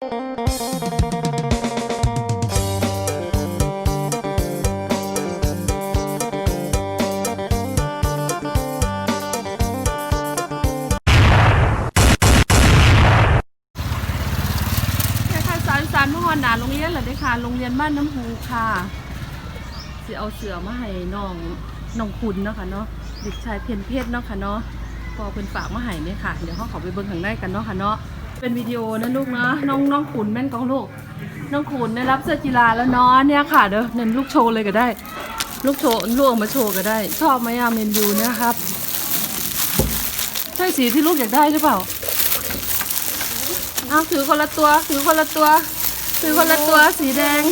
ค่ะค่ะสารสารเมื่อวานหนาโรงเรียนเหรอเด้อค่ะ โรงเรียนบ้านน้ำฮูค่ะสิเอาเสือมาให้น้องน้องคุณเนาะค่ะเนาะเด็กชายเพียรเพชรเนาะค่ะเนาะพอเป็นฝากมาให้เนี่ยค่ะ เดี๋ยวเขาขอไปเบิ่งข้างในกันเนาะค่ะเนาะ เป็นวิดีโอนะลูกเนาะน้องน้องขุนแม่นกองลูก น้องขุนได้รับเสื้อกีฬาแล้วเนาะเนี่ยค่ะเด้อเน้นลูกโชว์เลยก็ได้ ลูกโชว์ลูกเอามาโชว์ก็ได้ ชอบไหมอะเมนยูเนะครับใช่สีที่ลูกอยากได้หรือเปล่าเอาถือคนละตัวถือคนละตัวถือคนละตัวสีแดง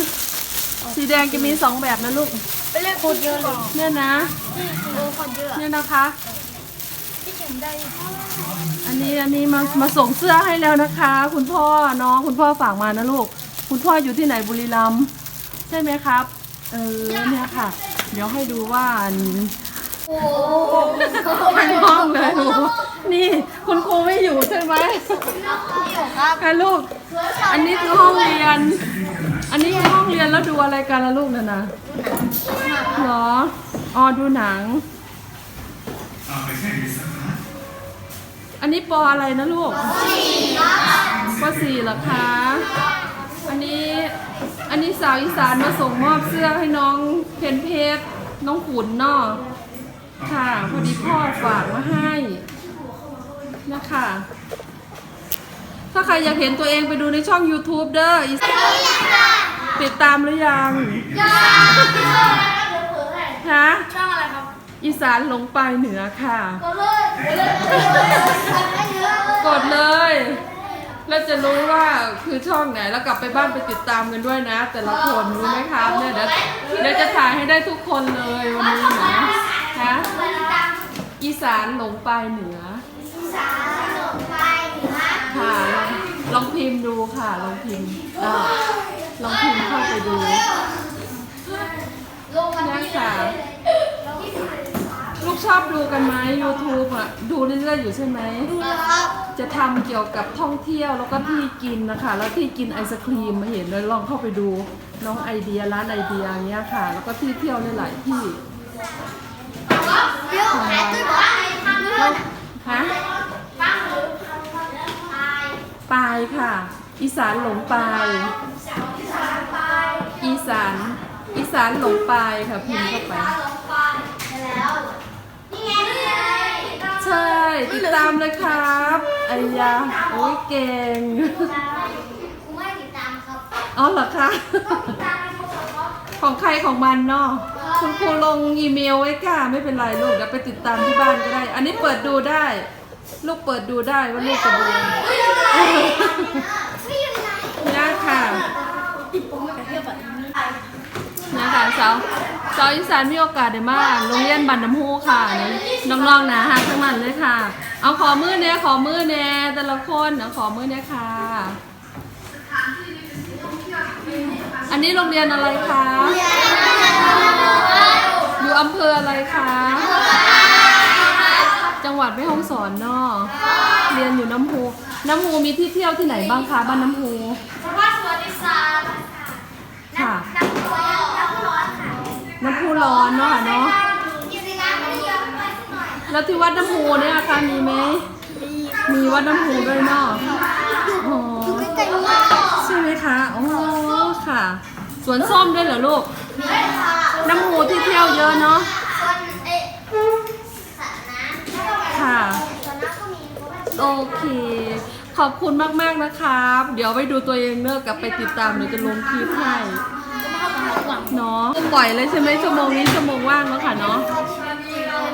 สีแดงจะมีสองแบบนะลูกไปเล่นโคตรเยอะเลยเนี่ยนะโอ้โคตรเยอะเนี่ยนะคะที่เก่งได้ อันนี้อันนี้มามาส่งเสื้อให้แล้วนะคะ คุณพ่อน้องคุณพ่อฝากมานะลูก คุณพ่ออยู่ที่ไหนบุรีรัมย์ใช่ไหมครับ เออเนี่ยค่ะ เดี๋ยวให้ดูว่าอันโอ้ทั้งห้องเลยหนูนี่คุณครูไม่อยู่ใช่ไหมครับค่ะลูก อันนี้คือห้องเรียน อันนี้คือห้องเรียนแล้วดูอะไรกันละลูกนั่นนะเหรออ๋อดูหนัง อันนี้ปออะไรนะลูกปอสี่เหรอคะ อันนี้ อันนี้สาวอีสานมาส่งมอบเสื้อให้น้องเพนเพชรน้องขุนเนาะค่ะ พอดีพ่อฝากมาให้ นะคะ ถ้าใครอยากเห็นตัวเองไปดูในช่อง YouTube เด้ออีสติดตามหรือยังฮะช่องอะไรครับ อีสานหลงไปเหนือค่ะก็เลยไปเลยไปเยอะเลยกดเลย แล้วจะรู้ว่าคือช่องไหนแล้วกลับไปบ้านไปติดตามกันด้วยนะ แต่ละคนรู้ไหมครับเนี่ยเดี๋ยวเดี๋ยวจะถ่ายให้ได้ทุกคนเลยวันนี้นะฮะอีสานหลงไปเหนือสารหลงไปเหนือค่ะลองลองพิมพ์ดูค่ะลองพิมพ์อ่าลองพิมพ์เข้าไปดู ลงมา เนี่ย ที่ ค่ะ ลูก ชอบดูกันไหม YouTube อะ ดูเรื่อยๆอยู่ใช่ไหม ดูนะครับจะทำเกี่ยวกับท่องเที่ยวแล้วก็ที่กินนะคะ แล้วที่กินไอศครีมมาเห็นเลยลองเข้าไปดูน้องไอเดียร้านไอเดียเนี้ยค่ะ แล้วก็ที่เที่ยวในหลายที่เดี๋ยวหาตื้อบอกว่าทำเลยฮะฟังหรือทายปายค่ะ อีสานหลงปายสารไปอีสานอีสานหลงปายค่ะพิมพ์เข้าไปสารหลงไปแล้วนี่ไงนี่ไง ใช่ ติดตามเลยครับไอยาโอ้ยเก่ง กูไม่ติดตามครับอ๋อเหรอคะติดตามไม่ครบครับของใครของมันเนาะคุณครูลงอีเมลไว้ค่ะไม่เป็นไรลูกเดี๋ยวไปติดตามที่บ้านก็ได้ อันนี้เปิดดูได้ ลูกเปิดดูได้ว่าลูกจะดูไม่อยู่ไหนไม่อยู่ไหนเนี่ยค่ะผมไม่เที่ยวแบบนี้เนี่ยค่ะสาว สาวอีสานมีโอกาสได้มาโรงเรียนบันน้ำฮูค่ะ น้องๆนะฮะทั้งนั้นเลยค่ะ เอาขอมือเนี่ยขอมือเนี่ยแต่ละคนเอาขอมือเนี่ยค่ะ อันนี้โรงเรียนอะไรคะ อยู่อำเภออะไรคะ จังหวัดแม่ฮ่องสอนเนาะเรียนอยู่น้ำฮูน้ำฮูมีที่เที่ยวที่ไหนบ้างคะบ้านน้ำฮูสวัสดิศาสตร์ ค่ะ น้ำร้อนน้ำร้อนค่ะ น้ำพุ ร้อนเนาะค่ะเนาะกินน้ำไม่เยอะไปสักหน่อยแล้วที่วัดน้ำพูเนี่ยอาการมีไหมมีวัดน้ำพูด้วยเนาะอ๋อใกล้ๆนี่ใช่ไหมคะอ๋อค่ะ สวนส้มด้วยเหรอลูกไม่ค่ะน้ำพูที่เที่ยวเยอะเนาะส่วนเอ๊ะสระน้ำค่ะสระน้ำก็มีเพราะว่าโอเคขอบคุณมาก ๆ นะครับ เดี๋ยวไปดูตัวเองเนอะกลับไปติดตามเดี๋ยวจะลงคลิปให้ เนาะปล่อยเลยใช่ไหมชั่วโมงนี้ชั่วโมงว่างแล้วค่ะเนาะ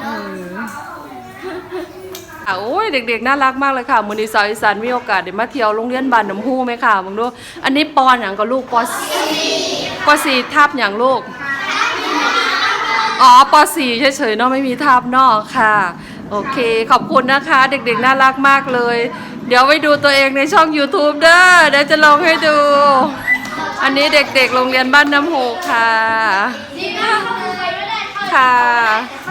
เอออะโอ้ยเด็กๆน่ารักมากเลยค่ะมือนี้สาวอีสานมีโอกาสได้มาเที่ยวโรงเรียนบ้านน้ำฮู้ไหมค่ะมึงดูอันนี้ปอนอย่างกับลูกปอปอสี่ทับอย่างลูกอ๋อปอสี่เฉยๆเนาะไม่มีทับนอกค่ะ โอเคขอบคุณนะคะ เด็กๆน่ารักมากเลย เดี๋ยวไปดูตัวเองในช่อง YouTube เด้อเดี๋ยวจะลองให้ดู อันนี้เด็กๆ โรงเรียนบ้านน้ำโหค่ะดีนะเขาไปไม่ได้เข้าค่ะเข้า